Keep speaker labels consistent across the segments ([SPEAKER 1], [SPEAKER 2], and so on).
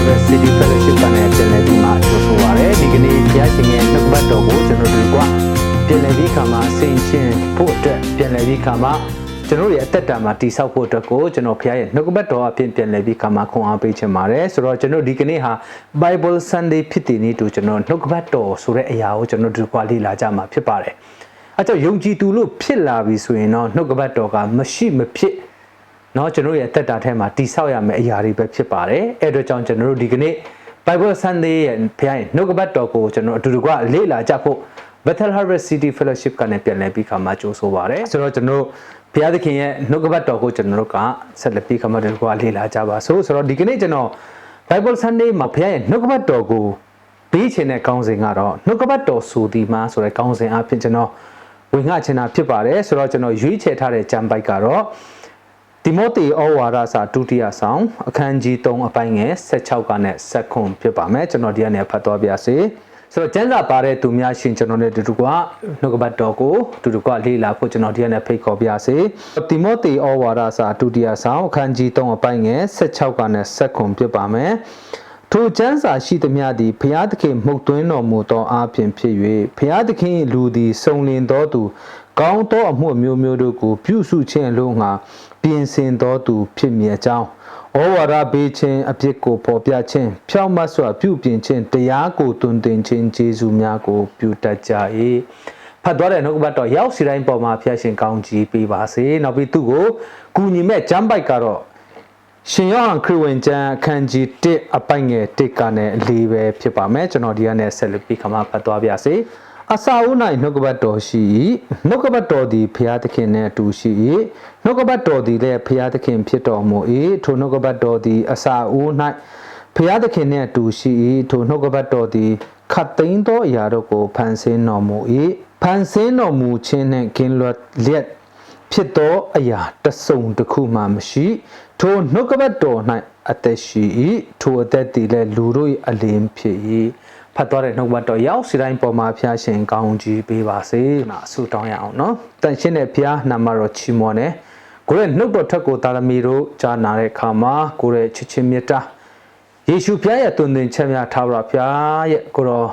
[SPEAKER 1] Harvest City Fellowship ကနေပြန်လည်ပြီးမှကြိုဆိုပါရစေဒီကနေ့ဘုရားရှင်ရဲ့နှုတ်ကပတ်တော်ကိုကျွန်တော်တို့ကပြန်လည်ပြီးခါမှာဆင်ခြင်ဖို့အတွက်ပြန်လည်ပြီးခါမှာကျွန်တော်ရဲ့အသက်တာမှာတိဆောက်ဖို့အတွက်ကိုကျွန်တော်ဘုရားရဲ့နှုတ်ကပတ်တော်အပြင်ပြန်လည်ပြီးခါမှာခွန်အားပေးချင်ပါတယ်ဆိုတော့ကျွန်တော်ဒီကနေ့ဟာ Bible Sunday ဖြစ်တည်နေတူကျွန်တော်နှုတ်ကပတ်တော်ဆိုတဲ့အရာကိုကျွန်တော်တို့ကလေ့လာကြမှာဖြစ်ပါတယ်အဲကြောင့်ယုံကြည်သူလို့ဖြစ်လာပြီဆိုရင်တော့နှုတ်ကပတ်တော်ကမရှိမဖြစ် เนาะကျွန်တော်ရဲ့အသက်တာထဲမှာတိဆောက်ရမယ့်အရာတွေပဲဖြစ်ပါတယ်အဲ့တော့ကြောင့်ကျွန်တော်တို့ဒီကနေ့ Bible Sunday ရဲ့ဘုရားရဲ့နှုတ်ကပတ်တော်ကိုကျွန်တော်အတူတကွလေ့လာကြဖို့ Bethel Harvest City Fellowship ကနေပြန်လည်ပြီးခါမှကြိုးဆိုပါရယ်ဆိုတော့ကျွန်တော်ဘုရားသခင်ရဲ့နှုတ်ကပတ်တော်ကိုကျွန်တော်တို့ကဆက်လက်ပြီးခါမှတကွာလေ့လာကြပါစို့ဆိုတော့ဒီကနေ့ကျွန်တော် Bible Sunday မှာဘုရားရဲ့နှုတ်ကပတ်တော်ကိုပေးခြင်းတဲ့ကောင်းစဉ်ကတော့နှုတ်ကပတ်တော်ဆိုဒီမှာဆိုတဲ့ကောင်းစဉ်အဖြစ်ကျွန်တော်ဝင်ငှချင်တာဖြစ်ပါတယ်ဆိုတော့ကျွန်တော်ရွေးချယ်ထားတဲ့ဂျမ်ဘိုက်ကတော့ တိမောသေဩဝါဒစာဒုတိယဆောင်အခန်းကြီး3အပိုင်းငယ်16ကနဲ့7ခွန်ဖြစ်ပါမယ်ကျွန်တော်ဒီကနေဖတ်သွားပြစေဆိုတော့ကျမ်းစာပါတဲ့သူများရှင်ကျွန်တော်နဲ့တူတူကနှုတ်ကပတ်တော်ကိုတူတူကလေ့လာဖို့ကျွန်တော်ဒီကနေဖိတ်ခေါ်ပြစေတိမောသေဩဝါဒစာဒုတိယဆောင်အခန်းကြီး3အပိုင်းငယ်16ကနဲ့7ခွန်ဖြစ်ပါမယ်ထိုကျမ်းစာရှိသမျှသည်ဘုရားသခင်မှုတ်သွင်းတော်မူသောအားဖြင့်ဖြစ်၍ဘုရားသခင်၏လူသည်စုံလင်သောသူကောင်းသောအမှုအမျိုးမျိုးတို့ကိုပြုစုခြင်းအလို့ငှာ ပြင်ဆင်သောသူဖြစ်မည်အကြောင်းဩဝါဒပေးခြင်းအပြစ်ကိုပေါ်ပြခြင်းဖြောင့်မတ်စွာပြုပြင်ခြင်းတရားကိုတွင်တင်ခြင်းကျေးဇူးများကို ပြုတတ်ကြ၏ဖတ်သွားတဲ့နှုတ်ကပတ်တော်ရောက်စီတိုင်းပေါ်မှာဖျက်ရှင်ကောင်းကြီးပေးပါစေနောက်ပြီးသူ့ကိုကူညီမဲ့ဂျမ်ဘိုက်ကတော့ရှင်ယောဟန်ခရစ်ဝင်ကျမ်းအခန်းကြီး1အပိုင်ငယ်1ကနေ4ပဲဖြစ်ပါမယ်ကျွန်တော်ဒီကနေ့ဆက်လက်ပြီးခမဖတ်သွားပါစေ အစာဦး၌နှုတ်ကပတ်တော်ရှိ၏နှုတ်ကပတ်တော်သည်ဖျားသခင်နှင့်အတူရှိ၏နှုတ်ကပတ်တော်သည်လည်းဖျားသခင်ဖြစ်တော်မူ၏ထိုနှုတ်ကပတ်တော်သည်အစာဦး၌ဖျားသခင်နှင့်အတူရှိ၏ထိုနှုတ်ကပတ်တော်သည်ခတ်သိမ်းသောအရာတို့ကိုဖန်ဆင်းတော်မူ၏ဖန်ဆင်းတော်မူခြင်းနှင့်ကင်းလွတ်လျက်ဖြစ်သောအရာတစုံတစ်ခုမှမရှိထိုနှုတ်ကပတ်တော်၌အသက်ရှိ၏ထိုအသက်တည်လည်းလူတို့၏အလင်းဖြစ်၏ ဖတ်သွားတဲ့နှုတ်ကပတ်တော်ရောက်စီတိုင်းပေါ်မှာဖျားရှင်ကောင်းကြီးပေးပါစေနာအဆုတောင်းရအောင်နော်တန်ရှင်းတဲ့ဖျားနာမတော်ချီးမွမ်းတယ်ကိုရဲ့နှုတ်တော်ထက်ကိုတာရမီတို့ကြားနာတဲ့အခါမှာကိုရဲ့ချစ်ချင်းမေတ္တာယေရှုဖျားရဲ့တုန်သင်ချက်များထားပါဖျားရဲ့ကိုတော်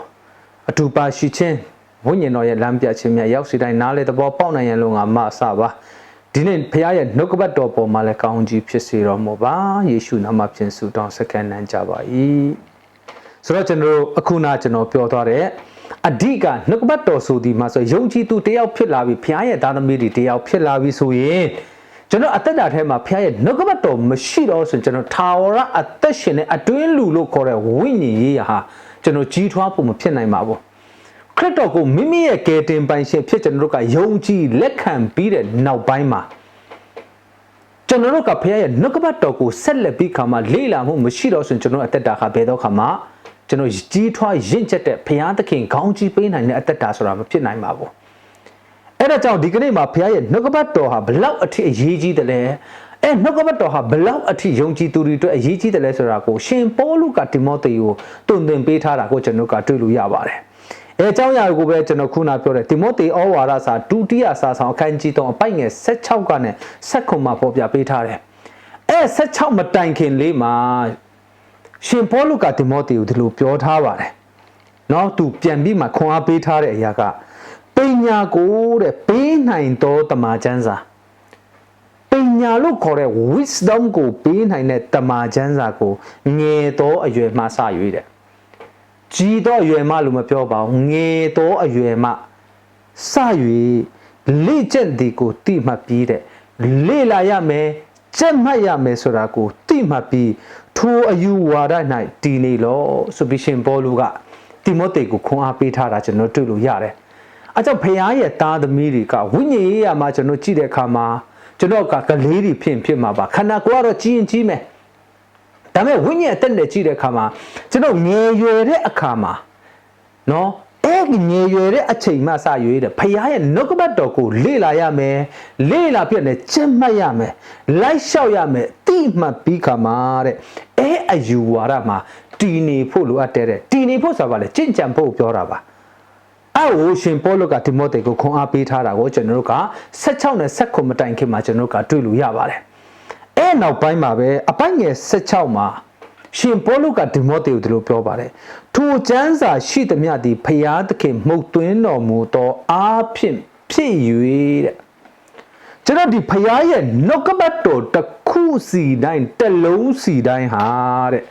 [SPEAKER 1] အတူပါရှိခြင်းဝိညာဉ်တော်ရဲ့လမ်းပြခြင်းများရောက်စီတိုင်းနားလေသဘောပေါက်နိုင်ရန်လို့ငါမအစပါဒီနေ့ဖခင်ရဲ့နှုတ်ကပတ်တော်ပေါ်မှာလည်းကောင်းကြီးဖြစ်စေတော်မူပါယေရှုနာမဖြင့်ဆုတောင်းစက္ကန့်နန်းကြပါ၏ ဆိုတော့ကျွန်တော်တို့အခုနကျွန်တော်ပြောသွားတဲ့အဓိကနှုတ်ကပတ်တော်ဆိုဒီမှာဆိုယုံကြည်သူတယောက်ဖြစ်လာပြီဖခင်ရဲ့သားသမီးတွေတယောက်ဖြစ်လာပြီဆိုရင်ကျွန်တော်အသက်တာထဲမှာဖခင်ရဲ့နှုတ်ကပတ်တော်မရှိတော့ဆိုရင်ကျွန်တော်ထာဝရအသက်ရှင်တဲ့အတွင်းလူလို့ခေါ်တဲ့ဝိညာဉ်ရေးရာဟာကျွန်တော်ကြီးထွားဖို့မဖြစ်နိုင်ပါဘူးခရစ်တော်ကိုမိမိရဲ့ကယ်တင်ပိုင်ရှင်ဖြစ်ကျွန်တော်တို့ကယုံကြည်လက်ခံပြီးတဲ့နောက်ပိုင်းမှာကျွန်တော်တို့ကဖခင်ရဲ့နှုတ်ကပတ်တော်ကိုဆက်လက်ပြီးခါမှလေ့လာမှုမရှိတော့ဆိုရင်ကျွန်တော်အသက်တာခါဘယ်တော့ခါမှ ကျွန်တော်ကြီးထွားရင့်ကျက်တဲ့ဖခင်သခင်ခေါင်းကြီးပေးနိုင်တဲ့အသက်တာဆိုတာမဖြစ်နိုင်ပါဘူးအဲ့ဒါကြောင့်ဒီကနေ့မှာဖခင်ရဲ့နှုတ်ကပတ်တော်ဟာဘလောက်အထိအရေးကြီးတယ်လဲအဲနှုတ်ကပတ်တော်ဟာဘလောက်အထိယုံကြည်သူတွေအတွက်အရေးကြီးတယ်လဲဆိုတာကိုရှင်ပေါလုကတိမောသေကိုတုံသင်ပေးထားတာကိုကျွန်တော်ကတွေ့လို့ရပါတယ်အဲအကြောင်းအရာကိုပဲကျွန်တော်ခုနပြောတယ်တိမောသေဩဝါဒစာဒုတိယစာဆောင်အခန်းကြီး3အပိုက်ငယ်16ကနေ7မှာပေါ်ပြပေးထားတယ်အဲ16မတိုင်ခင်လေးမှာ ရှင်ပေါလုကတိမောသေကိုဒီလိုပြောထားပါတယ်နောက်သူပြန်ပြီးမှခွန်အားပေးထားတဲ့အရာကပညာကိုတဲ့ပေးနိုင်သောတမန်ကျမ်းစာပညာလို့ခေါ်တဲ့ wisdom ကိုပေးနိုင်တဲ့တမာချမ်းစာကိုငယ်သောအရွယ်မှစရွေးတယ်။ကြီးသောအရွယ်မှလို့မပြောပါဘူး။ငယ်သောအရွယ်မှစရွေးလေ့ကျင့်သည်ကိုတိမှတ်ပြီးတဲ့လေ့လာရမယ်ကျက်မှတ်ရမယ်ဆိုတာကို တိမှတ်ပြီးထိုအယူဝါဒ၌တည်နေလောဆိုပြီးရှင်ပေါလုကတိမောသေကိုခွန်အားပေးထားတာကျွန်တော်တွေ့လို့ရတယ်။အဲကြောင့်ဖခင်ရဲ့သားသမီးတွေကဝိညာဉ်ရေးရမှာကျွန်တော်ကြည့်တဲ့အခါမှာကျွန်တော်ကကလေးတွေဖြစ်ဖြစ်မှာပါခန္ဓာကိုယ်ကတော့ကြီးရင်ကြီးမယ်ဒါပေမဲ့ဝိညာဉ်အသက်နဲ့ကြည့်တဲ့အခါမှာကျွန်တော်ငယ်ရွယ်တဲ့အခါမှာနော် အဲ့ဒီငယ်ရွယ်တဲ့အချိန်မှစရွေးတယ်ဖခင်ရဲ့နှုတ်ကပတ်တော်ကိုလေ့လာရမယ်လေ့လာပြည့်နဲ့ကျင့်မှတ်ရမယ်လိုက်လျှောက်ရမယ်တိမှတ်ပြီးခါမှာတဲ့အဲ့အယူဝါဒမှာတည်နေဖို့လိုအပ်တဲ့တည်နေဖို့ဆိုတာကလေကြင့်ကြံဖို့ပြောတာပါအဲ့ဟိုရှင်ပေါလုကတိမောသေကိုခွန်အားပေးထားတာကိုကျွန်တော်တို့က16နဲ့19မတိုင်ခင်မှာကျွန်တော်တို့ကတွေ့လို့ရပါတယ်။အဲ့နောက်ပိုင်းမှာပဲအပိုင်ငယ်16မှာ ရှင်ပေါလုကဒီမောသေကိုဒီလိုပြောပါတယ်ထိုကျမ်းစာရှိသမျှသည်ဖျားသခင်မှုတ်သွင်းတော်မူသောအားဖြင့်ဖြစ်၍တဲ့ကျွန်တော်ဒီဖျားရဲ့နှုတ်ကပတ်တော်တစ်ခုစီတိုင်းတစ်လုံးစီတိုင်းဟာတဲ့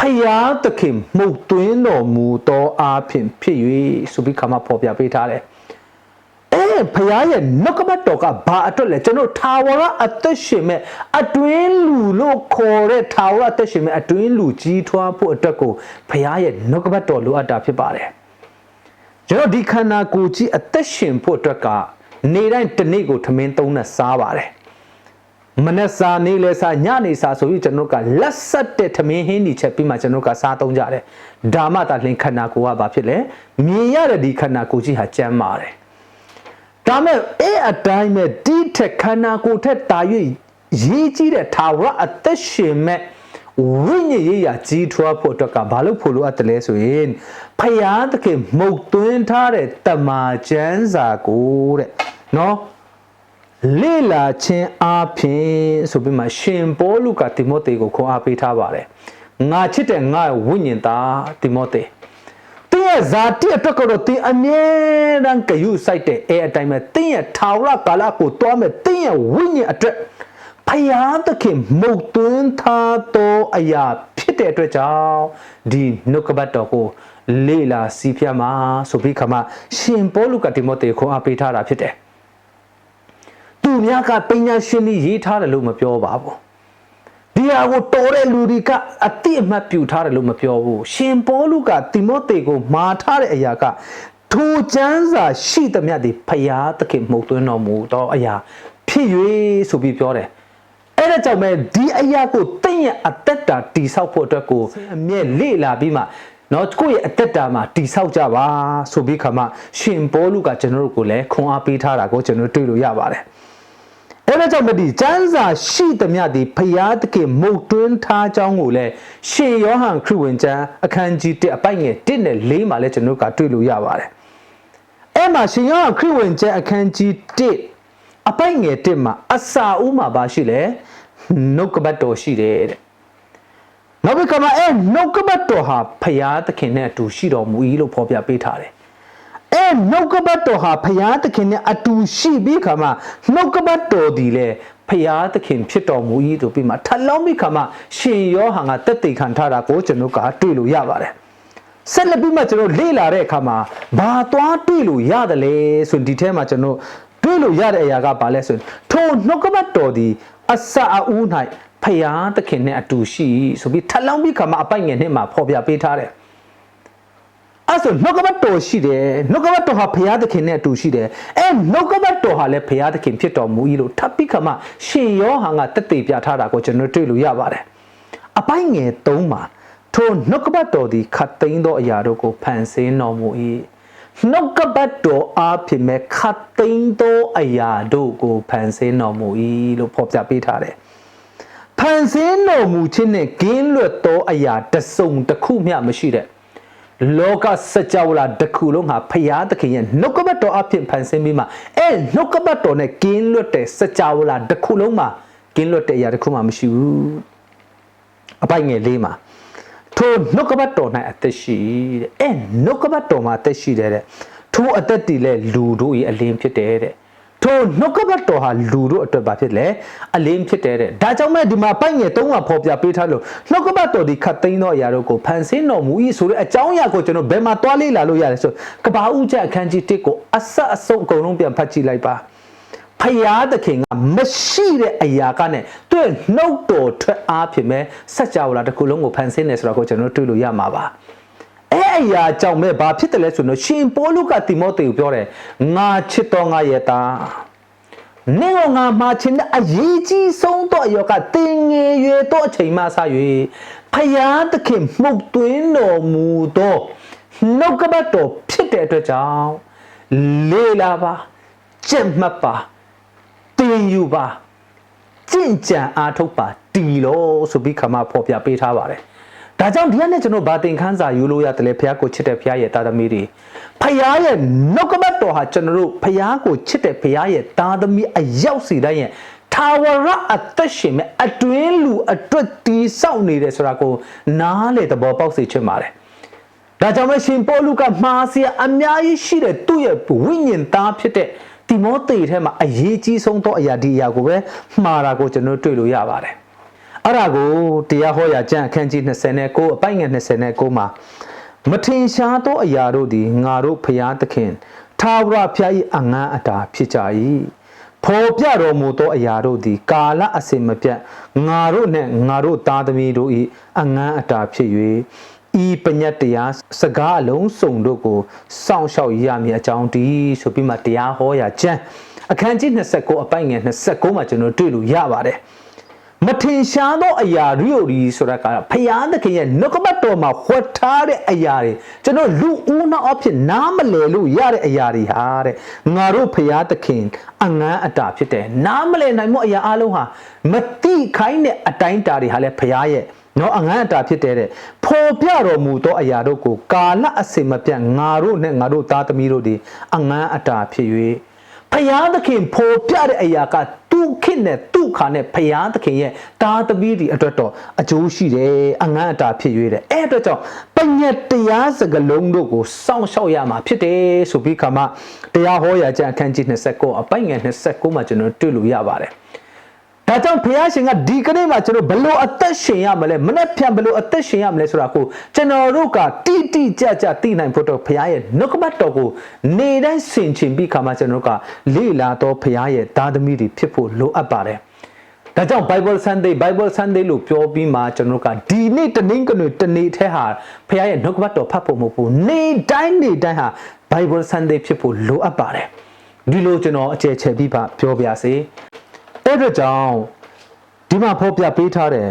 [SPEAKER 1] ဖျားသခင်မှုတ်သွင်းတော်မူသောအားဖြင့်ဖြစ်၍ဆိုပြီးခါမှပေါ်ပြပေးထားတယ် အဲဖခင်ရဲ့နှုတ်ကပတ်တော်ကဘာအတွက်လဲကျွန်တော်ထာဝရအသက်ရှင်မဲ့အတွင်းလူလို့ခေါ်တဲ့ထာဝရအသက်ရှင်မဲ့အတွင်းလူကြီးထွားဖို့အတွက်ကိုဖခင်ရဲ့နှုတ်ကပတ်တော်လိုအပ်တာဖြစ်ပါတယ်ကျွန်တော်ဒီခန္ဓာကိုယ်ကြီးအသက်ရှင်ဖို့အတွက်ကနေတိုင်းတစ်နေ့ကိုထမင်းသုံးနဲ့စားပါတယ်မနက်စာနေလဲစာညနေစာဆိုပြီးကျွန်တော်ကလက်ဆက်တဲ့ထမင်းဟင်းဒီချက်ပြီးမှကျွန်တော်ကစားသုံးကြတယ်ဒါမှသာလင်ခန္ဓာကိုယ်ကဘာဖြစ်လဲမြင်ရတဲ့ဒီခန္ဓာကိုယ်ကြီးဟာကျမ်းပါတယ် ဒါမဲ့အဲ့အတိုင်းမဲ့ဒီထက်ခန္ဓာကိုယ်ထက်တာ၍ရေးကြီးတဲ့ထာဝရအသက်ရှင်မဲ့ဝိညာဉ်ရေးရာကြီးထွားဖို့အတွက်ကဘာလို့ဖို့လိုအပ်တယ်လဲဆိုရင်ဖယားသခင်မှုတ်သွင်းထားတဲ့တမာကျမ်းစာကိုတဲ့နော်လေ့လာခြင်းအပြင်ဆိုပြီးမှရှင်ပေါလုကတိမောသေကိုခွန်အားပေးထားပါတယ်ငါချစ်တဲ့ငါဝိညာဉ်သားတိမောသေ တင်းရဲ့ဇာတိအတွက်ကတော့တင်းအမြဲတမ်းကြယူဆိုင်တဲ့အဲအတိုင်းပဲတင်းရဲ့ထာဝရကာလကိုတွားမဲ့တင်းရဲ့ဝိညာဉ်အတွက်ဖယားသခင်မှုတ်သွင်းထားသောအရာဖြစ်တဲ့အတွက်ကြောင့်ဒီနှုတ်ကပတ်တော်ကိုလေ့လာစီးပြမှာဆိုပြီးခါမှရှင်ပေါလုကတိမောသေခွန်အားပေးထားတာဖြစ်တယ်သူများကပညာရှင်ကြီးရေးထားတယ်လို့မပြောပါဘူး ဒီဟာကိုတော်တဲ့လူတွေကအတိအမှတ်ပြုထားတယ်လို့မပြောဘူးရှင်ပေါလုကတိမောသေကိုမာထားတဲ့အရာကထိုကျမ်းစာရှိသမျှဒီဖျားသခင်မှုတ်သွင်းတော်မူသောအရာဖြစ်၍ဆိုပြီးပြောတယ်အဲ့ဒါကြောင့်မဲ့ဒီအရာကိုတင့်ရဲ့အသက်တာတိဆောက်ဖို့အတွက်ကိုအမြဲလေ့လာပြီးမှနော်ကိုယ့်ရဲ့အသက်တာမှာတိဆောက်ကြပါဆိုပြီးခါမှရှင်ပေါလုကကျွန်တော်တို့ကိုလည်းခွန်အားပေးထားတာကိုကျွန်တော်တွေ့လို့ရပါတယ် အဲ့ဒါကြောင့်မဒီကျမ်းစာရှိသမျှဒီဖျားသခင်မုတ်တွင်းထားကြောင်းကိုလည်းရှင်ယောဟန်ခရစ်ဝင်ကျမ်းအခန်းကြီး1အပိုက်ငယ်1နဲ့4မှာလည်းကျွန်တော်တို့ကတွေ့လို့ရပါတယ်အဲ့မှာရှင်ယောဟန်ခရစ်ဝင်ကျမ်းအခန်းကြီး1အပိုက်ငယ်1မှာအစာဦးမှာပါရှိလဲနှုတ်ကပတ်တော်ရှိတယ်တဲ့နောက်ပြီးကမှအဲနှုတ်ကပတ်တော်ဟာဖျားသခင်နဲ့အတူရှိတော်မူ၏လို့ဖော်ပြပေးထားတယ် အဲနှုတ်ကပတ်တော်ဟာဖျားသခင်နဲ့အတူရှိပြီးခါမှနှုတ်ကပတ်တော်ဒီလေဖျားသခင်ဖြစ်တော်မူ၏တို့ပြီးမှထပ်လောင်းပြီးခါမှရှင်ယောဟန်ကတက်တေခံထားတာကိုကျွန်တော်ကတွေ့လို့ရပါတယ်ဆက်လက်ပြီးမှကျွန်တော်လေ့လာတဲ့အခါမှာဘာသွားတွေ့လို့ရတယ်လဲဆိုရင်ဒီထဲမှာကျွန်တော်တွေ့လို့ရတဲ့အရာကဘာလဲဆိုရင်ထိုနှုတ်ကပတ်တော်ဒီအစအဦး၌ဖျားသခင်နဲ့အတူရှိဆိုပြီးထပ်လောင်းပြီးခါမှအပိုက်ငယ်နဲ့မှာဖော်ပြပေးထားတယ် အဲ့ဆိုနှုတ်ကပတ်တော်ရှိတယ်နှုတ်ကပတ်တော်ဟာဘုရားသခင်နဲ့အတူရှိတယ်အဲနှုတ်ကပတ်တော်ဟာလည်းဘုရားသခင်ဖြစ်တော်မူ၏လို့ထပ်ပြီးခါမှရှင်ယောဟန်ကတက်တေပြထားတာကိုကျွန်တော်တွေ့လို့ရပါတယ်အပိုင်းငယ်၃မှာထိုနှုတ်ကပတ်တော်သည်ခတ်သိမ်းသောအရာတို့ကိုဖန်ဆင်းတော်မူ၏နှုတ်ကပတ်တော်အားဖြင့်မဲ့ခတ်သိမ်းသောအရာတို့ကိုဖန်ဆင်းတော်မူ၏လို့ဖော်ပြပေးထားတယ်ဖန်ဆင်းတော်မူခြင်းနဲ့ဂင်းလွတ်သောအရာတစုံတစ်ခုမျှမရှိတဲ့ လောကစကြဝဠာတစ်ခုလုံးဟာဖရာသခင်ရဲ့နှုတ်ကပတ်တော်အဖြစ်ဖန်ဆင်းပြီးမှအဲနှုတ်ကပတ်တော်နဲ့ကင်းလွတ်တဲ့စကြဝဠာတစ်ခုလုံးမှာကင်းလွတ်တဲ့အရာတစ်ခုမှမရှိဘူးအပိုက်ငယ်လေးမှာထိုနှုတ်ကပတ်တော်၌အသက်ရှိတဲ့အဲနှုတ်ကပတ်တော်မှာအသက်ရှိတယ်တဲ့ထိုအသက်တည်လဲလူတို့၏အလင်းဖြစ်တယ်တဲ့ ထိုနှုတ်ကပတ်တော်ဟာလူတို့အတွက်ဘာဖြစ်လဲအလင်းဖြစ်တယ်တဲ့ဒါကြောင့်မဲ့ဒီမှာပိုက်ငယ်သုံးပါဖော်ပြပေးထားလို့နှုတ်ကပတ်တော်ဒီခတ်သိမ်းသောအရာတို့ကိုဖန်ဆင်းတော်မူ၏ဆိုတဲ့အကြောင်းအရာကိုကျွန်တော်ဘယ်မှာတွားလေ့လာလို့ရတယ်ဆိုကဘာဦးချက်အခန်းကြီး1ကိုအဆက်အစုံအကုန်လုံးပြန်ဖတ်ကြည့်လိုက်ပါဖယားသခင်ကမရှိတဲ့အရာကနဲ့သူ့နှုတ်တော်ထွက်အားဖြင့်ပဲစัจ java လာတစ်ခုလုံးကိုဖန်ဆင်းတယ်ဆိုတော့ကိုကျွန်တော်တွေ့လို့ရမှာပါ အဲ့အရာကြောင့်မဲ့ဘာဖြစ်တယ်လဲဆိုတော့ရှင်ပေါလုကတိမောသေကိုပြောတယ်ငါချစ်တော်ငါရဲ့သားနင့်ကိုငါမှာချင်တဲ့အရေးကြီးဆုံးတော့အယောကတင်ငယ်ရွယ်တော့အချိန်မှစ၍ဖယားသခင်မှုတ်သွင်းတော်မူသောနှုတ်ကပတ်တော်ဖြစ်တဲ့အတွက်ကြောင့်လေလာပါကြက်မှတ်ပါတင်ယူပါကြင်ကြံအားထုတ်ပါတီလို့ဆိုပြီးခမဖော်ပြပေးထားပါတယ် ဒါကြောင့်ဒီကနေ့ကျွန်တော်ဗာတင်ခန်းစာယူလို့ရတယ်လေဖះကိုချစ်တဲ့ဖះရဲ့တာသမီတွေဖះရဲ့နှုတ်ကပတ်တော်ဟာကျွန်တော်တို့ဖះကိုချစ်တဲ့ဖះရဲ့တာသမီအရောက်စီတိုင်းရဲ့ထာဝရအသက်ရှင်မဲ့အတွင်းလူအတွက်တီးဆောက်နေတယ်ဆိုတာကိုနားလေသဘောပေါက်စေချင်ပါတယ်ဒါကြောင့်မရှင်ပေါလုကမှားစရာအများကြီးရှိတဲ့သူ့ရဲ့ဝိညာဉ်သားဖြစ်တဲ့တိမောသေထဲမှာအရေးကြီးဆုံးသောအရာဒီအရာကိုပဲမှားတာကိုကျွန်တော်တွေ့လို့ရပါတယ် အဲ့ဒါကိုတရားဟောရာကျမ်းအခန်းကြီး29အပိုင်ငယ်29မှာမထင်ရှားသောအရာတို့သည်ငါတို့ဖျားသခင်ထာဝရဖျား၏အငန်းအတာဖြစ်ကြ၏ဖော်ပြတော်မူသောအရာတို့သည် ကာလအစဉ်မပြတ်ငါတို့နှင့်ငါတို့သားသမီးတို့၏အငန်းအတာဖြစ်၍ဤပညတ်တရားစကားအလုံးစုံတို့ကိုစောင့်ရှောက်ရမည်အကြောင်းဒီဆိုပြီးမှတရားဟောရာကျမ်းအခန်းကြီး29အပိုင်ငယ်29မှာကျွန်တော်တွေ့လို့ရပါတယ် မထင်ရှားသောအရာရိယိုဒီဆိုတာကဖျားသခင်ရဲ့နှုတ်ကပတ်တော်မှာဟောထားတဲ့အရာတွေကျွန်တော်လူဦးနှောက်အဖြစ်နားမလည်လို့ရတဲ့အရာတွေဟာတဲ့ငါတို့ဖျားသခင်အငန်းအတာဖြစ်တယ်နားမလည်နိုင်မှုအရာအလုံးဟာမတိခိုင်းတဲ့အတိုင်းတာတွေဟာလည်းဖျားရဲ့နော်အငန်းအတာဖြစ်တဲ့တဲ့ဖော်ပြတော်မူသောအရာတို့ကိုကာလအစင်မပြတ်ငါတို့နဲ့ငါတို့သားသမီးတို့ဒီအငန်းအတာဖြစ်၍ ဖယားသခင်ဖော်ပြတဲ့အရာကသူ့ခေတ်နဲ့သူ့ခါနဲ့ဖယားသခင်ရဲ့သားသမီးတွေအတွက်တော့အကျိုးရှိတယ်အငန်းအတာဖြစ်၍တဲ့အဲ့အတွက်ကြောင့်ပညတ်တရားစကလုံးတို့ကိုစောင့်ရှောက်ရမှာဖြစ်တယ်ဆိုပြီးခါမှတရားဟောရာကျမ်းအခန်းကြီး29အပိုင်ငယ်29မှာကျွန်တော်တွေ့လို့ရပါတယ် ဒါကြောင့်ဘုရားရှင်ကဒီကနေ့မှာကျွန်တော်ဘလို့အသက်ရှင်ရမလဲမနေ့ပြန်ဘလို့အသက်ရှင်ရမလဲဆိုတာကိုကျွန်တော်တို့ကတိတိကျကျသိနိုင်ဖို့တော့ဘုရားရဲ့နှုတ်ကပတ်တော်ကိုနေတိုင်းဆင်ခြင်ပြီးခါမှကျွန်တော်တို့ကလေ့လာတော့ဘုရားရဲ့သားသမီးတွေဖြစ်ဖို့လိုအပ်ပါတယ်ဒါကြောင့် Bible Sunday Bible Sunday လို့ပြောပြီးမှကျွန်တော်တို့ကဒီနေ့တနင်္ဂနွေတနေ့ထဲဟာဘုရားရဲ့နှုတ်ကပတ်တော်ဖတ်ဖို့မဟုတ်ဘူးနေ့တိုင်းနေ့တိုင်းဟာ Bible Sunday ဖြစ်ဖို့လိုအပ်ပါတယ်ဒီလိုကျွန်တော်အကျယ်ချဲပြီးပါပြောပြစေ အဲ့ဒါကြောင့်ဒီမှာဖော်ပြပေးထားတဲ့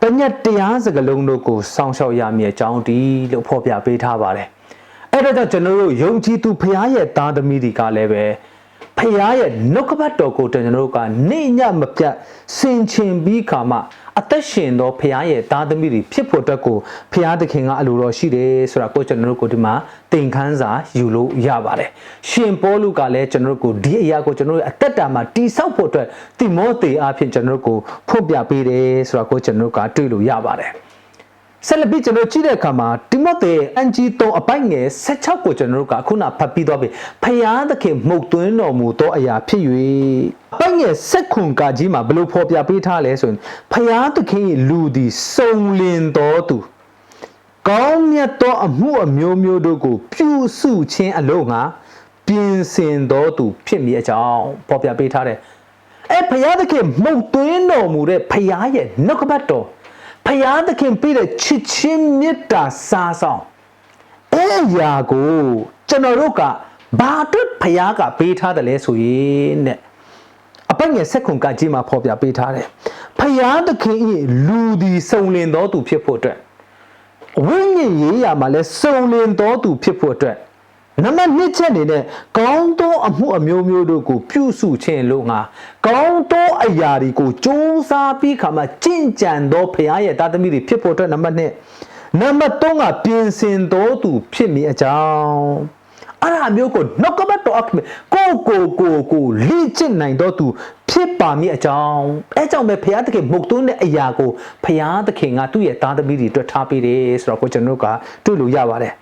[SPEAKER 1] ပညတ်တရားစကလုံးတို့ကိုစောင့်ရှောက်ရမည်အကြောင်းဒီလို့ဖော်ပြပေးထားပါတယ်အဲ့ဒါကြောင့်ကျွန်တော်တို့ယုံကြည်သူဖခင်ရဲ့သားသမီးတွေကလည်းပဲဖခင်ရဲ့နှုတ်ကပတ်တော်ကိုကျွန်တော်တို့ကနေညမပြတ်ဆင်ခြင်ပြီးခါမှ အသက်ရှင်သောဖခင်ရဲ့သားသမီးတွေဖြစ်ဖို့အတွက်ကိုဖခင်သခင်ကအလိုတော်ရှိတယ်ဆိုတာကိုကျွန်တော်တို့ကိုဒီမှာသင်ခန်းစာယူလို့ရပါတယ်ရှင်ပေါလုကလည်းကျွန်တော်တို့ကိုဒီအရာကိုကျွန်တော်တို့အသက်တာမှာတိဆောက်ဖို့အတွက်တိမောသေအားဖြင့်ကျွန်တော်တို့ကိုဖော်ပြပေးတယ်ဆိုတာကိုကျွန်တော်တို့ကတွေ့လို့ရပါတယ် ဆက်လက်ပြီးကျွန်တော်ကြည့်တဲ့အခါမှာတိမောသေအန်ဂျီ3အပိုက်ငယ်16ကိုကျွန်တော်တို့ကခုနဖတ်ပြီးတော့ပြီဖယားသခင်မှုတ်သွင်းတော်မူသောအရာဖြစ်၍အပိုက်ငယ်7ခွန်ကကြီးမှာဘယ်လိုဖော်ပြပေးထားလဲဆိုရင်ဖယားသခင်၏လူသည်စုံလင်တော်သူကောင်းမြတ်သောအမှုအမျိုးမျိုးတို့ကို ပြုစုခြင်းအလို့ငါပြင်ဆင်တော်သူ ဖြစ်မည်အကြောင်းဖော်ပြပေးထားတယ်အဲဖယားသခင်မှုတ်သွင်းတော်မူတဲ့ဖယားရဲ့နှုတ်ကပတ်တော် ဖယားသခင်ပြည့်တဲ့ချစ်ချင်းမေတ္တာစားဆောင်အဲ့ရာကိုကျွန်တော်တို့ကဘာအတွက်ဖယားကပေးထားတယ်လဲဆိုရင်တဲ့အပတ်ငယ်ဆက်ခွန်ကကြီးမှာဖော်ပြပေးထားတယ်ဖယားသခင်၏လူသည်စုံလင်တော်သူဖြစ်ဖို့အတွက်ဝိညာဉ်ရေးရာမှာလဲစုံလင်တော်သူဖြစ်ဖို့အတွက် နံပါတ်1ချက်အနေနဲ့ကောင်းသောအမှုအမျိုးမျိုးတို့ကိုပြုစုခြင်းလို့ငါကောင်းသောအရာတွေကိုစူးစမ်းပြီးခါမှကြင်ကြံသောဖရားရဲ့တာသမီတွေဖြစ်ဖို့အတွက်နံပါတ်1နံပါတ်3ကပြင်ဆင်တော်သူဖြစ်မည်အကြောင်းအဲ့ဒါမျိုးကိုနှုတ်ကပတ်တော်အခမဲ့ကိုကိုကိုကိုလိကျင့်နိုင်တော့သူဖြစ်ပါမည်အကြောင်းအဲကြောင့်ပဲဘုရားသခင်မုတ်သွင်းတဲ့အရာကိုဘုရားသခင်ကသူ့ရဲ့သားသမီးတွေအတွက်ထားပေးတယ်ဆိုတော့ကိုကျွန်တော်တို့ကတွေ့လို့ရပါတယ်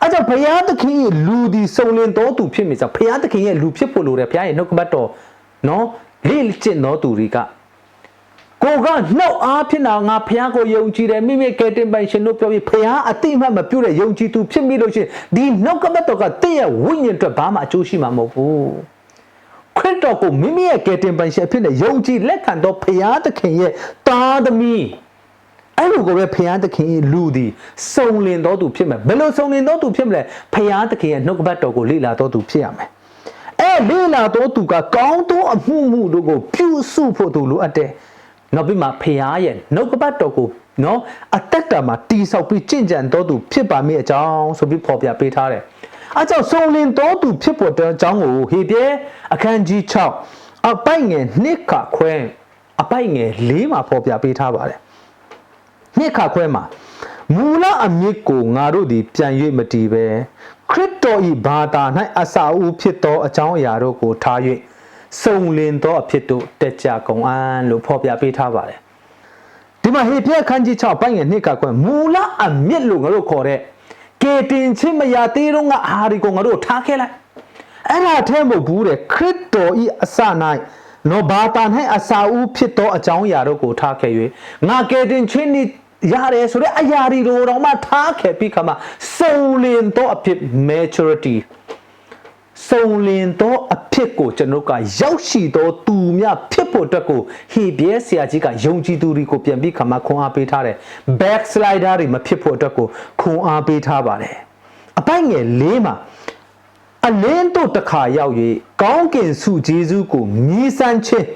[SPEAKER 1] အဲကြောင့်ဘုရားသခင်ရဲ့လူဒီစုံလင်တော်သူဖြစ်မိစားဘုရားသခင်ရဲ့လူဖြစ်ဖို့လိုတယ်ဘုရားရဲ့နှုတ်ကပတ်တော်နော်လေ့ကျင့်တော်သူတွေကကိုကနှုတ်အားဖြစ်တာငါဖះကိုယုံကြည်တယ်မိမိကဲတင်ပိုင်ရှင်တို့ပြောပြီးဖះအတိအမှတ်မပြုတ်တဲ့ယုံကြည်သူဖြစ်မိလို့ရှိရင်ဒီနှုတ်ကပတ်တော်ကတင့်ရဲ့ဝိညာဉ်အတွက်ဘာမှအကျိုးရှိမှာမဟုတ်ဘူးခရစ်တော်ကိုမိမိရဲ့ကဲတင်ပိုင်ရှင်ဖြစ်တဲ့ယုံကြည်လက်ခံတော်ဖះသခင်ရဲ့သားသမီး အဲ့လိုကိုပဲဖះသခင်ရဲ့လူသည်စုံလင်တော်သူဖြစ်မယ်ဘယ်လိုစုံလင်တော်သူဖြစ်မလဲဖះသခင်ရဲ့နှုတ်ကပတ်တော်ကိုလေ့လာတော်သူဖြစ်ရမယ်အဲ့လေ့လာတော်သူကကောင်းသောအမှုမှုတို့ကိုပြုစုဖို့သူလိုအပ်တယ်နောက်ပြီးမှဖះရဲ့နှုတ်ကပတ်တော်ကိုနော်အသက်တာမှာတီဆောက်ပြီးကြင်ကြံတော်သူဖြစ်ပါမိအကြောင်းဆိုပြီးဖော်ပြပေးထားတယ်အဲကြောင့်စုံလင်တော်သူဖြစ်ပေါ်တဲ့အကြောင်းကိုဟေပြဲအခန်းကြီး6အပိုက်ငယ်နှစ်ခခွဲအပိုက်ငယ်၄မှာဖော်ပြပေးထားပါတယ် နှစ်ခခွဲမှာမူလအမြစ်ကိုငါတို့သည်ပြန်၍မတည်ပဲခရစ်တော်၏ဘာသာ၌အစာအုပ်ဖြစ်သောအကြောင်းအရာတို့ကိုထား၍စုံလင်သောအဖြစ်တို့တက်ကြကုန်အံ့လို့ဖော်ပြပေးထားပါတယ်ဒီမှာဟေပြက်ခန်းကြီး6ပိုင်းငယ်နှစ်ကကွယ်မူလအမြင့်လို့ငါတို့ခေါ်တဲ့ကေတင်ချင်းမရသေးတော့ငါအာရီကိုငါတို့ထားခဲ့လိုက်အဲ့ဒါထဲမဟုတ်ဘူးတဲ့ခရစ်တော်ဤအစ၌နောဘာတာ၌အစာဦးဖြစ်သောအကြောင်းအရာတို့ကိုထားခဲ့၍ငါကေတင်ချင်းဤ ရတယ်ဆိုတဲ့အရာတွေတော့မှထားခဲ့ပြီးခါမှစုံလင်သောအဖြစ် maturity စုံလင်သောအဖြစ်ကိုကျွန်တော်ကရောက်ရှိသောသူများဖြစ်ဖို့အတွက်ကိုဟေပြဲဆရာကြီးကယုံကြည်သူတွေကိုပြန်ပြီးခါမှခွန်အားပေးထားတယ် backslider တွေမဖြစ်ဖို့အတွက်ကိုခွန်အားပေးထားပါတယ်အပိုက်ငယ်၄မှာအလင်းတို့တစ်ခါရောက်၍ကောင်းကင်ဆုဂျေဇုကိုမြည်ဆန်းခြင်း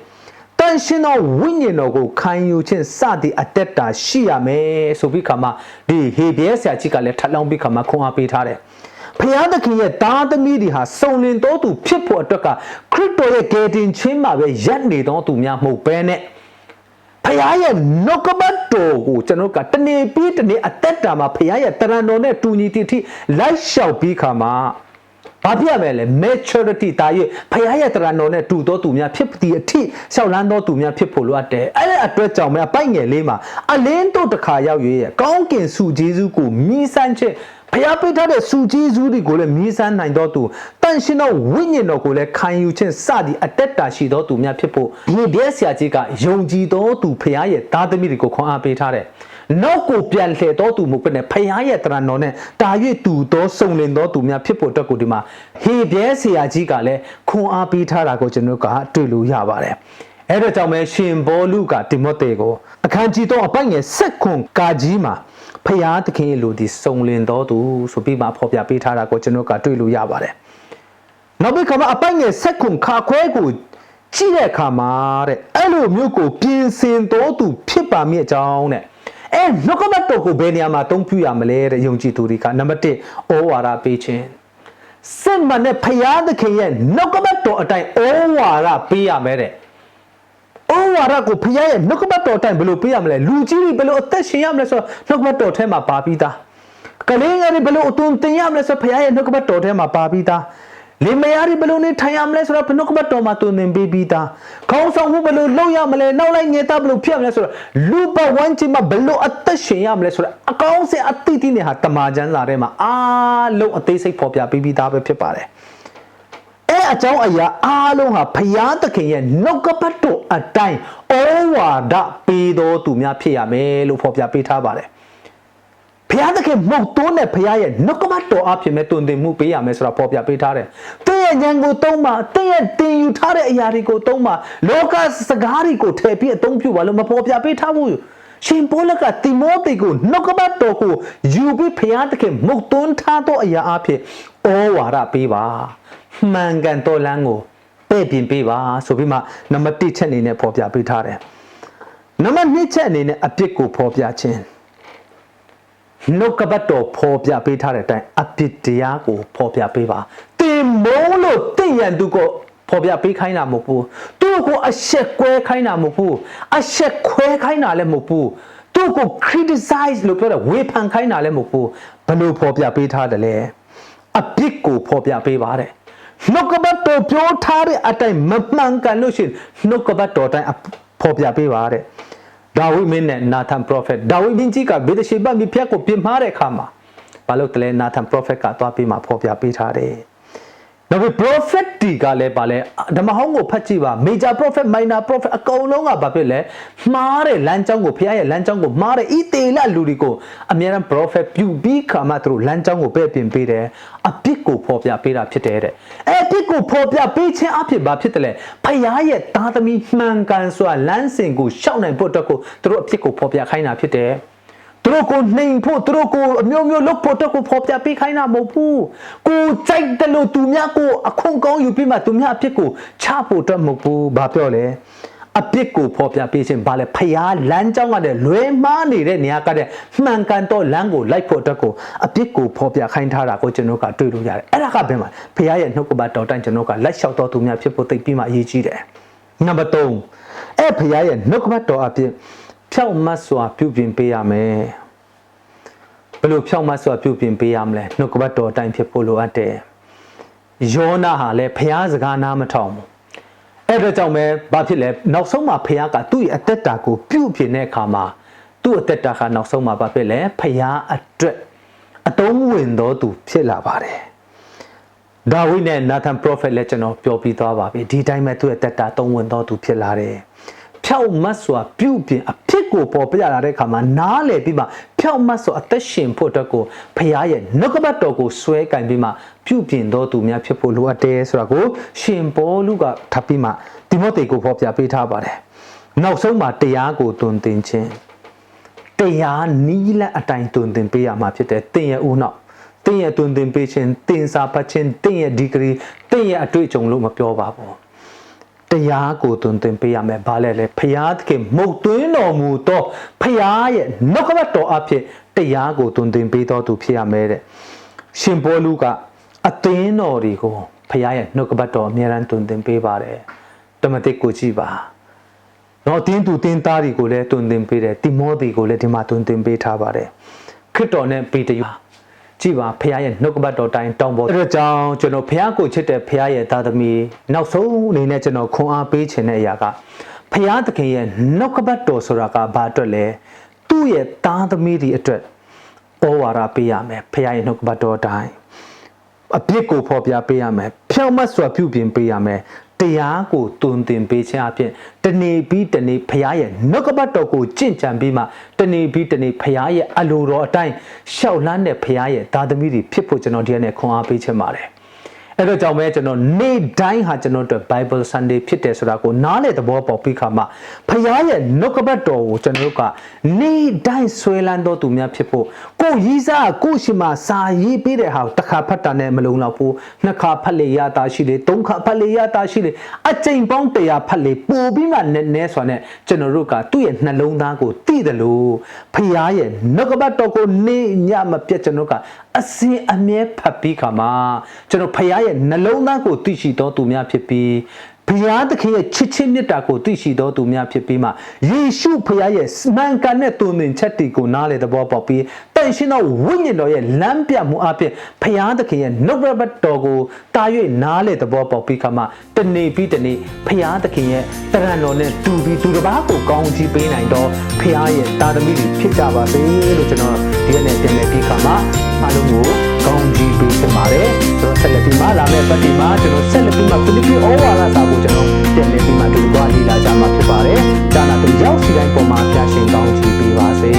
[SPEAKER 1] တန်ရှင်သောဝိညာဉ်တော်ကိုခံယူခြင်းစသည့်အတက်တာရှိရမယ်ဆိုပြီးခါမှဒီဟေပြဲဆရာကြီးကလည်းထပ်လောင်းပြီးခါမှခွန်အားပေးထားတယ်ဖျားသခင်ရဲ့သားသမီးတွေဟာစုံလင်တော်သူဖြစ်ဖို့အတွက်ကခရစ်တော်ရဲ့ဂေတင်ချင်းမှာပဲရပ်နေတော်သူများမဟုတ်ဘဲနဲ့ဖခင်ရဲ့နှုတ်ကပတ်တော်ကိုကျွန်တော်ကတနေ့ပြီးတနေ့အသက်တာမှာဖခင်ရဲ့တရံတော်နဲ့တူညီတည်ထိလိုက်လျှောက်ပြီးခါမှာ ဘာပြရမလဲ maturity တာ၍ဖခင်ရဲ့တရံတော်နဲ့တူတော်သူများဖြစ်ဒီအထိလျှောက်လန်းတော်သူများဖြစ်ဖို့လိုအပ်တယ်အဲ့ဒီအတွက်ကြောင့်မဲအပိုက်ငယ်လေးမှာအလင်းတို့တစ်ခါရောက်ရွေးရဲ့ကောင်းကင်ဆုဂျေဇုကိုမြည်ဆန်းခြင်းဖျားပေးထားတဲ့စုကြီးစုတွေကိုလည်းမြည်ဆန်းနိုင်တော်သူတန်ရှင်သောဝိညာဉ်တော်ကိုလည်းခံယူခြင်းစသည်အတက်တာရှိတော်သူများဖြစ်ဖို့ဒီဒဲဆရာကြီးကယုံကြည်တော်သူဖျားရဲ့သားသမီးတွေကိုခွန်အားပေးထားတယ် နောက်ကိုပြန်လှည့်တော်သူမဟုတ်ဘဲနဲ့ဖျားရဲ့တရံတော်နဲ့တာ၍တူတော်စုံလင်တော်သူများဖြစ်ဖို့အတွက်ကိုဒီမှာဟေပြဲဆရာကြီးကလည်းခွန်အားပေးထားတာကိုကျွန်တော်ကတွေ့လို့ရပါတယ်အဲ့တော့ကြောင့်ပဲရှင်ဘောလူကတိမောသေကိုအခန်းကြီးတော့အပိုင်ငယ်ဆက်ခွန်ကာကြီးမှာဖျားသခင်ရဲ့လူဒီစုံလင်တော်သူဆိုပြီးမှဖော်ပြပေးထားတာကိုကျွန်တော်ကတွေ့လို့ရပါတယ်။နောက်ပြီးခါမှာအပိုင်ငယ်ဆက်ခွန်ခါခွဲကိုကြည့်တဲ့အခါမှာတဲ့အဲ့လိုမျိုးကိုပြင်ဆင်တော်သူဖြစ်ပါမိအကြောင်းတဲ့ အဲနှုတ်ကပတ်တော်ကိုဘယ်နေရာမှာတုံးပြရမလဲတဲ့ယုံကြည်သူတွေကနံပါတ်1ဩဝါဒပေးခြင်းစစ်မှန်တဲ့ဖျားသခင်ရဲ့နှုတ်ကပတ်တော်အတိုင်းဩဝါဒပေးရမယ်တဲ့ဩဝါဒကိုဖခင်ရဲ့နှုတ်ကပတ်တော်တိုင်းဘယ်လိုပေးရမလဲလူကြီးတွေဘယ်လိုအသက်ရှင်ရမလဲဆိုတော့နှုတ်ကပတ်တော်ထဲမှာပါပြီးသားကလေးငယ်တွေဘယ်လိုအသွင်တင်ရမလဲဆိုတော့ဖခင်ရဲ့နှုတ်ကပတ်တော်ထဲမှာပါပြီးသား လင်မယားတွေဘယ်လိုနေထိုင်ရမလဲဆိုတော့နှုတ်ကပတ်တော်မှာသွန်သင်ပေးပြီးသားခေါင်းဆောင်မှုဘယ်လိုလုပ်ရမလဲနောက်လိုက်ငယ်သားဘယ်လိုဖြစ်ရမလဲဆိုတော့လူပဝန်းကျင်မှာဘယ်လိုအသက်ရှင်ရမလဲဆိုတော့အကောင်းစင်အတိတ်တိနဲ့ဟာတမာကျမ်းစာထဲမှာအားလုံးအသေးစိတ်ဖော်ပြပေးပြီးသားပဲဖြစ်ပါတယ်အဲအကြောင်းအရာအားလုံးဟာဖျားသခင်ရဲ့နှုတ်ကပတ်တော်အတိုင်းဩဝါဒပေးတော်သူများဖြစ်ရမယ်လို့ဖော်ပြပေးထားပါတယ် ဖျားသခင်မဟုတ်သွန်းတဲ့ဖျားရဲ့နှုတ်ကပတ်တော်အဖြစ်မဲ့တုန်တင်မှုပေးရမယ်ဆိုတာဖော်ပြပေးထားတယ်။တင်းရဲ့ဉာဏ်ကိုသုံးပါတင်းရဲ့တင်ယူထားတဲ့အရာတွေကိုသုံးပါလောကစကားတွေကိုထည့်ပြီးအသုံးပြုပါလို့မဖော်ပြပေးထားဘူး။ရှင်ပေါလကတိမောသေကိုနှုတ်ကပတ်တော်ကိုယူပြီးဖျားသခင်မဟုတ်သွန်းထားသောအရာအဖြစ်ဩဝါဒပေးပါ။မှန်ကန်တော်လန်းကိုပဲ့ပြင်ပေးပါဆိုပြီးမှနံပါတ်1ချက်အနေနဲ့ဖော်ပြပေးထားတယ်။နံပါတ်2ချက်အနေနဲ့အပြစ်ကိုဖော်ပြခြင်း နှုတ်ကပတ်တော်ဖော်ပြပေးထားတဲ့အတိုင်းအပြစ်တရားကိုဖော်ပြပေးပါတင်မုံလို့တင့်ရန်သူကိုဖော်ပြပေးခိုင်းတာမဟုတ်ဘူးသူ့ကိုအဆက်ကွဲခိုင်းတာမဟုတ်ဘူးအဆက်ခွဲခိုင်းတာလည်းမဟုတ်ဘူးသူ့ကို criticize လို့ပြောတဲ့ဝေဖန်ခိုင်းတာလည်းမဟုတ်ဘူးဘယ်လိုဖော်ပြပေးထားတယ်လဲအပြစ်ကိုဖော်ပြပေးပါတဲ့နှုတ်ကပတ်တော်ပြောထားတဲ့အတိုင်းမမှန်ကန်လို့ရှိရင်နှုတ်ကပတ်တော်တိုင်းဖော်ပြပေးပါတဲ့ ဒါဝိမင်းနဲ့နာသန်ပရောဖက်ဒါဝိမင်းကြီးကဘေဒရှေဘမိဖျက်ကိုပြင်မာတဲ့အခါမှာဘာလို့တလဲနာသန်ပရောဖက်ကသွားပြီးမှဖော်ပြပေးထားတယ် နောက်ပြီး prophet တီကလည်းဗာလဲဓမ္မဟောင်းကိုဖတ်ကြည့်ပါ major prophet minor prophet အကုန်လုံးကဘာဖြစ်လဲမှားတဲ့လမ်းကြောင်းကိုဖခင်ရဲ့လမ်းကြောင်းကိုမှားတဲ့ဤတေလလူတွေကိုအများရန် prophet ပြုပြီးခါမှသူတို့လမ်းကြောင်းကိုပဲ့ပြင်ပေးတယ်အပြစ်ကိုဖော်ပြပေးတာဖြစ်တယ်တဲ့အဲအပြစ်ကိုဖော်ပြပေးခြင်းအဖြစ်ဘာဖြစ်တယ်လဲဖခင်ရဲ့သားသမီးမှန်ကန်စွာလမ်းစဉ်ကိုရှောက်နိုင်ဖို့အတွက်ကိုသူတို့အပြစ်ကိုဖော်ပြခိုင်းတာဖြစ်တယ် သူတို့ကိုနှိမ်ဖို့သူတို့ကိုအမျိုးမျိုးလုပ်ဖို့တက်ကိုဖော်ပြပေးခိုင်းတာမဟုတ်ဘူးကိုကြိုက်တယ်လို့သူများကိုအခွန်ကောင်းယူပြီးမှသူများအဖြစ်ကိုချဖို့အတွက်မဟုတ်ဘူးဘာပြောလဲအပြစ်ကိုဖော်ပြပေးခြင်းဘာလဲဖျားလမ်းကြောင်းကတည်းလွဲမှားနေတဲ့နေရာကတည်းမှန်ကန်တော့လမ်းကိုလိုက်ဖို့အတွက်ကိုအပြစ်ကိုဖော်ပြခိုင်းထားတာကိုကျွန်တော်ကတွေ့လို့ရတယ်အဲ့ဒါကဘယ်မှာဖျားရဲ့နှုတ်ကပတ်တော်တိုင်းကျွန်တော်ကလိုက်လျှောက်တော်သူများဖြစ်ဖို့သိပြီးမှအရေးကြီးတယ်နံပါတ်3အဲ့ဖျားရဲ့နှုတ်ကပတ်တော်အဖြစ် ဖြောက်မတ်စွာပြုပြင်ပေးရမယ်ဘယ်လိုဖြောက်မတ်စွာပြုပြင်ပေးရမလဲနှုတ်ကပတ်တော်အတိုင်းဖြစ်ဖို့လိုအပ်တယ်ယောနာဟာလည်းဖျားစကားနားမထောင်ဘူးအဲ့ဒါကြောင့်ပဲဘာဖြစ်လဲနောက်ဆုံးမှာဖခင်ကသူ့ရဲ့အသက်တာကိုပြုတ်ပြင်တဲ့အခါမှာသူ့အသက်တာကနောက်ဆုံးမှာဘာဖြစ်လဲဖခင်အတွက်အတုံးဝင်တော်သူဖြစ်လာပါတယ်ဒါဝိနဲ့နာသန်ပရောဖက်လည်းကျွန်တော်ပြောပြီးသွားပါပြီဒီတိုင်းပဲသူ့ရဲ့တက်တာတုံးဝင်တော်သူဖြစ်လာတယ် ဖြောက်မတ်စွာပြုတ်ပြင်အဖြစ်ကိုပေါ်ပြလာတဲ့အခါမှာနားလေပြီးမှဖြောက်မတ်စွာအသက်ရှင်ဖို့အတွက်ကိုဖခင်ရဲ့နှုတ်ကပတ်တော်ကိုဆွဲကင်ပြီးမှပြုတ်ပြင်တော်သူများဖြစ်ဖို့လိုအပ်တယ်ဆိုတာကိုရှင်ပေါလုကထပ်ပြီးမှတိမောသေကိုဖော်ပြပေးထားပါတယ်နောက်ဆုံးမှာတရားကိုတွင်တင်ခြင်းတရားနီးလက်အတိုင်းတွင်တင်ပေးရမှာဖြစ်တယ်တင်ရဲ့ဦးနောက်တင်ရဲ့တွင်တင်ပေးခြင်းတင်စာပတ်ခြင်းတင်ရဲ့ဒီဂရီတင်ရဲ့အတွေ့အကြုံလို့မပြောပါဘူး တရားကိုတွင်တင်ပေးရမယ်ဘာလဲလဲဖရာသခင်မုတ်သွင်းတော်မူသောဖရာရဲ့နှုတ်ကပတ်တော်အဖြစ်တရားကိုတွင်တင်ပေးတော်သူဖြစ်ရမယ်တဲ့ရှင်ဘောလူကအသင်းတော်တွေကိုဖရာရဲ့နှုတ်ကပတ်တော်အမြဲတမ်းတွင်တင်ပေးပါတယ်တမတိကိုကြည့်ပါနော်တင်းသူတင်းသားတွေကိုလည်းတွင်တင်ပေးတယ်တိမောသေကိုလည်းဒီမှာတွင်တင်ပေးထားပါတယ်ခရစ်တော်နဲ့ပေတရု ကြည်ပါဖခင်ရဲ့နှုတ်ကပတ်တော်တိုင်းတောင်းပေါ်အဲဒါကြောင့်ကျွန်တော်ဖခင်ကိုချစ်တဲ့ဖခင်ရဲ့သားသမီးနောက်ဆုံးအနေနဲ့ကျွန်တော်ခွန်အားပေးခြင်းတဲ့အရာကဖခင်သခင်ရဲ့နှုတ်ကပတ်တော်ဆိုတာကဘာအတွက်လဲသူ့ရဲ့သားသမီးတွေအတွက်ဩဝါဒပေးရမယ်ဖခင်ရဲ့နှုတ်ကပတ်တော်တိုင်းအပြစ်ကိုဖော်ပြပေးရမယ်ဖြောင့်မတ်စွာပြုပြင်ပေးရမယ် တရားကိုတွင်တင်ပေးခြင်းအပြင်တနေ့ပြီးတနေ့ဖရားရဲ့နှုတ်ကပတ်တော်ကိုကြင့်ကြံပြီးမှတနေ့ပြီးတနေ့ဖရားရဲ့အလိုတော်အတိုင်းရှောက်လန်းတဲ့ဖရားရဲ့ဒါသမီးတွေဖြစ်ဖို့ကျွန်တော်ဒီကနေ့ခွန်အားပေးခြင်းပါတယ် အဲ့တော့ကြောင့်ပဲကျွန်တော်နေ့တိုင်းဟာကျွန်တော်တို့ Bible Sunday ဖြစ်တယ်ဆိုတာကိုနားလေသဘောပေါက်ပြီးခါမှဖခင်ရဲ့နှုတ်ကပတ်တော်ကိုကျွန်တော်တို့ကနေ့တိုင်းဆွဲလန်းတော်သူများဖြစ်ဖို့ကိုယ်ရီးစားကိုယ့်ရှိမှစာရေးပေးတဲ့ဟာကိုတစ်ခါဖတ်တာနဲ့မလုံလောက်ဘူးနှစ်ခါဖတ်လေရတာရှိလေသုံးခါဖတ်လေရတာရှိလေအကြိမ်ပေါင်း100ဖတ်လေပို့ပြီးမှနည်းနည်းဆိုတဲ့ကျွန်တော်တို့ကသူ့ရဲ့နှလုံးသားကိုသိတယ်လို့ဖခင်ရဲ့နှုတ်ကပတ်တော်ကိုနေ့ညမပြတ်ကျွန်တော်တို့က အစဉ်အမြဲဖတ်ပြီးခါမှာကျွန်တော်ဖခင်ရဲ့နှလုံးသားကိုသိရှိတော်သူများဖြစ်ပြီးဘုရားသခင်ရဲ့ချစ်ချင်းမြတ်တာကိုသိရှိတော်သူများဖြစ်ပြီးမှယေရှုဖခင်ရဲ့မှန်ကန်တဲ့တုန်သင်ချက်တီကိုနားလေသဘောပေါက်ပြီးတန်ရှင်းသောဝိညာဉ်တော်ရဲ့လမ်းပြမှုအပြင်ဘုရားသခင်ရဲ့နှုတ်ဘတ်တော်ကိုတာ၍နားလေသဘောပေါက်ပြီးခါမှတနေ့ပြီးတနေ့ဘုရားသခင်ရဲ့တရံတော်နဲ့တူပြီးသူတစ်ပါးကိုကောင်းချီးပေးနိုင်တော့ဘုရားရဲ့တာသမီတွေဖြစ်ကြပါစေလို့ကျွန်တော်ဒီကနေ့တင်ပြပြီးခါမှ အားလုံးကိုကောင်းချီးပေးချင်ပါတယ်ကျွန်တော်ဆက်လက်ပြီးမှလာမယ့်ပတ်ဒီမှာကျွန်တော်ဆက်လက်ပြီးမှဖိလိပ္ပိဩဝါဒစာကိုကျွန်တော်တင်ပြပြီးမှဒီလိုသွားလေ့လာကြမှာဖြစ်ပါတယ်ဒါနာတို့ရောက်စီတိုင်းပေါ်မှာဖျားရှင်ကောင်းချီးပေးပါစေ